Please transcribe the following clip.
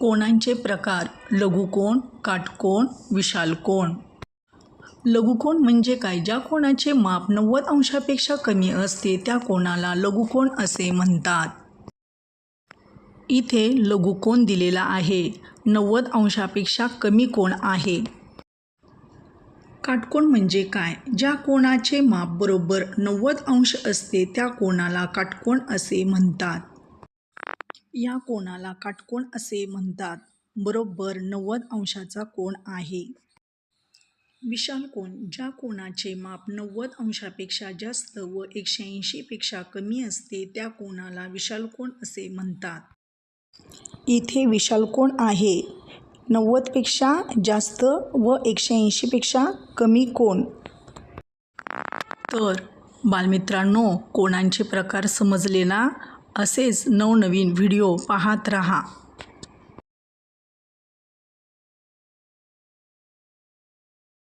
कोणांचे प्रकार? लघुकोण काटकोण विशाल कोण? लघुकोण म्हणजे काय? ज्या कोणाचे माप नव्वद अंशापेक्षा कमी असते त्या कोणाला लघुकोण असे म्हणतात? इथे लघुकोण दिलेला आहे. नव्वद अंशापेक्षा कमी कोण आहे? काटकोण म्हणजे काय? ज्या कोणाचे माप बरोबर नव्वद अंश असते त्या कोणाला काटकोण असे म्हणतात? या कोणाला काटकोण असे म्हणतात? बरोबर नव्वद अंशाचा कोण आहे? विशाल कोण? ज्या कोणाचे माप नव्वद अंशापेक्षा जास्त व एकशे ऐंशीपेक्षा कमी असते त्या कोणाला विशाल कोण असे म्हणतात? इथे विशाल कोण आहे? नव्वदपेक्षा जास्त व एकशे ऐंशीपेक्षा कमी कोण? तर बालमित्रांनो कोणांचे प्रकार समजले ना? असेच नवनवीन व्हिडिओ पाहत रहा.